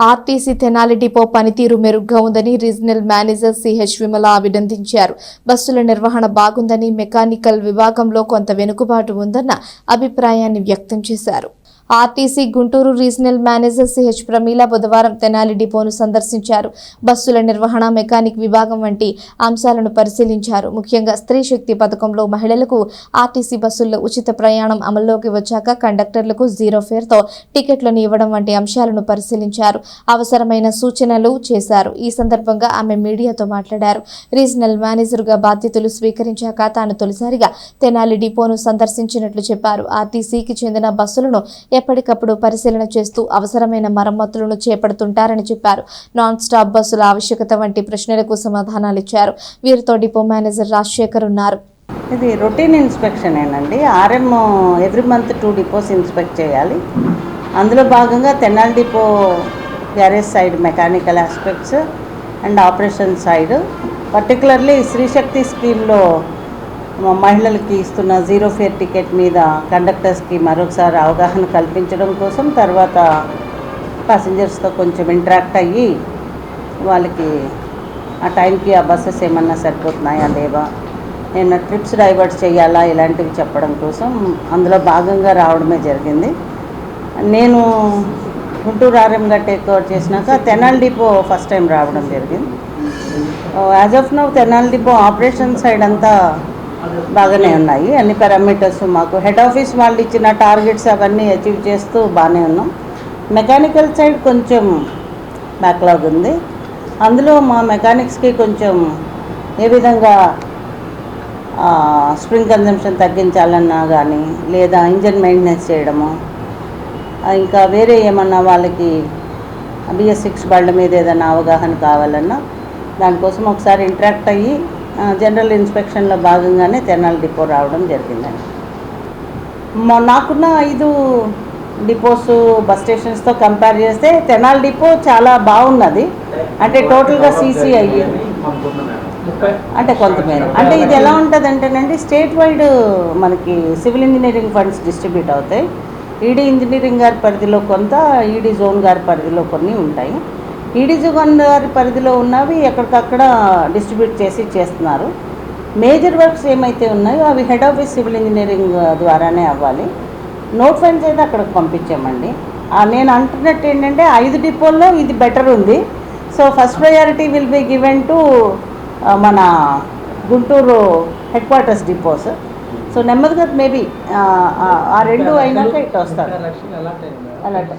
RTC Tenali depot పనితీరు మెరుగ్గా ఉందని రీజనల్ మేనేజర్ సిహెచ్ విమల అభినందించారు. బస్సుల నిర్వహణ బాగుందని మెకానికల్ విభాగంలో కొంత వెనుకబాటు ఉందన్న అభిప్రాయాన్ని వ్యక్తం చేశారు. RTC Guntur regional manager CH Pramila బుధవారం తెనాలి డిపోను సందర్శించారు. బస్సుల నిర్వహణ మెకానిక్ విభాగం వంటి అంశాలను పరిశీలించారు. ముఖ్యంగా స్త్రీ శక్తి పథకంలో మహిళలకు ఆర్టీసీ బస్సుల్లో ఉచిత ప్రయాణం అమల్లోకి వచ్చాక కండక్టర్లకు జీరో ఫేర్తో టికెట్లను ఇవ్వడం వంటి అంశాలను పరిశీలించారు. అవసరమైన సూచనలు చేశారు. ఈ సందర్భంగా ఆమె మీడియాతో మాట్లాడారు. రీజనల్ మేనేజర్గా బాధ్యతలు స్వీకరించాక తాను తొలిసారిగా తెనాలి డిపోను సందర్శించినట్లు చెప్పారు. ఆర్టీసీకి చెందిన బస్సులను ఎప్పటికప్పుడు పరిశీలన చేస్తూ అవసరమైన మరమ్మతులను చేపడుతుంటారని చెప్పారు. నాన్ స్టాప్ బస్సుల ఆవశ్యకత వంటి ప్రశ్నలకు సమాధానాలు ఇచ్చారు వీరితో డిపో మేనేజర్ రాజశేఖర్ ఉన్నారు. ఇది రొటీన్ ఇన్స్పెక్షన్ ఏనండి. RM every month two depots inspect చేయాలి. అందులో భాగంగా Tenali depot garage side mechanical aspects and operation side. Particularly Sri Shakti స్కీమ్లో మహిళలకి ఇస్తున్న జీరో ఫేర్ టికెట్ మీద కండక్టర్స్కి మరొకసారి అవగాహన కల్పించడం కోసం తర్వాత ప్యాసింజర్స్తో కొంచెం ఇంటరాక్ట్ అయ్యి వాళ్ళకి ఆ టైంకి ఆ బస్సెస్ ఏమన్నా సరిపోతున్నాయా లేవా? నేను ట్రిప్స్ డైవర్ట్ చేయాలా? ఇలాంటివి చెప్పడం కోసం అందులో భాగంగా రావడమే జరిగింది. నేను గుంటూరు ఆర్ఎంగా టేక్ ఓవర్ చేసినాక తెనాలి డిపో ఫస్ట్ టైం రావడం జరిగింది. As of now Tenali depot operation side అంతా బాగానే ఉన్నాయి. అన్ని పారామీటర్స్ మాకు హెడ్ ఆఫీస్ వాళ్ళు ఇచ్చిన టార్గెట్స్ అవన్నీ అచీవ్ చేస్తూ బాగానే ఉన్నాం. మెకానికల్ సైడ్ కొంచెం బ్యాక్లాగ్ ఉంది. అందులో మా మెకానిక్స్కి కొంచెం ఏ విధంగా స్ప్రింగ్ కన్జంప్షన్ తగ్గించాలన్నా కానీ లేదా ఇంజన్ మెయింటెనెన్స్ చేయడము ఇంకా వేరే ఏమన్నా వాళ్ళకి బిఎస్ సిక్స్ బళ్ళ మీద ఏదైనా అవగాహన కావాలన్నా దానికోసం ఒకసారి ఇంటరాక్ట్ అయ్యి జనరల్ ఇన్స్పెక్షన్లో భాగంగానే తెనాలి డిపో రావడం జరిగిందండి. మా నాకున్న ఐదు డిపోస్ బస్ స్టేషన్స్తో కంపేర్ చేస్తే తెనాలి డిపో చాలా బాగున్నది. అంటే టోటల్గా సీసీ అయ్యి అంటే కొంతమేర. అంటే ఇది ఎలా ఉంటుంది అంటేనండి స్టేట్ వైడ్ మనకి సివిల్ ఇంజనీరింగ్ ఫండ్స్ డిస్ట్రిబ్యూట్ అవుతాయి. ఈడీ ఇంజనీరింగ్ గారి పరిధిలో కొంత ఈడీ జోన్ గారి పరిధిలో కొన్ని ఉంటాయి. ఈడీ జోన్ గారి పరిధిలో ఉన్నవి ఎక్కడికక్కడ డిస్ట్రిబ్యూట్ చేసి చేస్తున్నారు. మేజర్ వర్క్స్ ఏమైతే ఉన్నాయో అవి హెడ్ ఆఫీస్ సివిల్ ఇంజనీరింగ్ ద్వారానే అవ్వాలి. నోట్ ఫైల్స్ అయితే అక్కడికి పంపించామండి. నేను అంటున్నట్టు ఏంటంటే ఐదు డిపోల్లో ఇది బెటర్ ఉంది. So first priority will be given to మన Guntur headquarters depots. So నెమ్మదిగా మేబీ ఆ రెండు అయినాక ఇటు వస్తారు. అలాట్